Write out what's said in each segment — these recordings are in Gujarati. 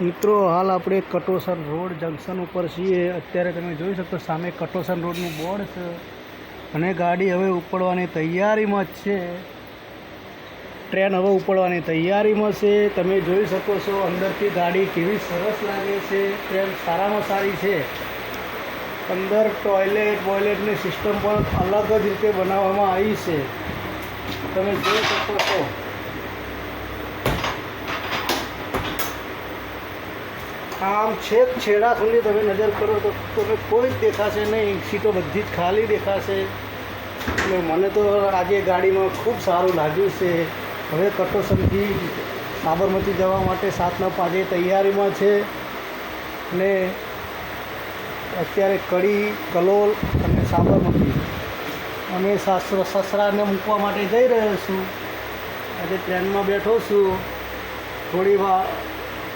મિત્રો, હાલ આપણે કટોસર રોડ જંકશન ઉપર છીએ. અત્યારે તમે જોઈ શકો સામે કટોસર રોડનું બોર્ડ છે અને ગાડી હવે ઉપડવાની તૈયારીમાં જ છે. ટ્રેન હવે ઉપડવાની તૈયારીમાં છે. તમે જોઈ શકો છો, અંદરથી ગાડી કેવી સરસ લાગે છે. ટ્રેન સારામાં સારી છે. અંદર ટોયલેટ બોયલેટની સિસ્ટમ પણ અલગ જ રીતે બનાવવામાં આવી છે. તમે જોઈ શકો છો. આમ છેક છેડા સુધી તમે નજર કરો તો તમે કોઈ જ દેખાશે નહીં. સીટો બધી જ ખાલી દેખાશે. એટલે મને તો આજે ગાડીમાં ખૂબ સારું લાગ્યું છે. હવે કટોસમથી સાબરમતી જવા માટે સાતના પાંચે તૈયારીમાં છે. ને અત્યારે કડી, કલોલ અને સાબરમતી. અમે સાસરો સસરાને મૂકવા માટે જઈ રહ્યો છું. આજે ટ્રેનમાં બેઠો છું. થોડી વાર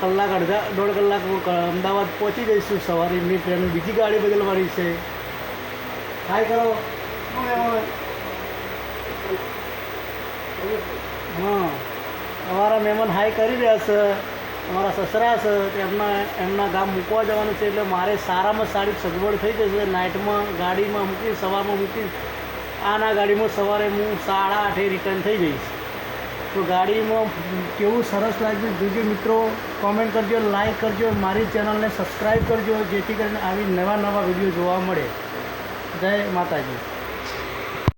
કલાક અડધા દોઢ કલાક અમદાવાદ પહોંચી જઈશું સવારે. એમની ટ્રેન બીજી ગાડી બદલવાની છે. હાય કરો. હા. અમારા મહેમાન હાય કરી રહ્યા છે. અમારા સસરા છે. એમના એમના ગામ મૂકવા જવાનું છે. એટલે મારે સારામાં સારી સગવડ થઈ જશે. નાઇટમાં ગાડીમાં મૂકી સવારમાં મૂકી આના ગાડીમાં સવારે હું સાડા આઠે રિટર્ન થઈ જઈશ. તો ગાડીમાં કેવું સરસ લાગ્યું જોજો મિત્રો. કોમેન્ટ કરજો લાઇક કરજો, મારી ચેનલને સબસ્ક્રાઈબ કરજો, જેથી કરીને આવી નવા નવા વીડિયો જોવા મળે. જય માતાજી.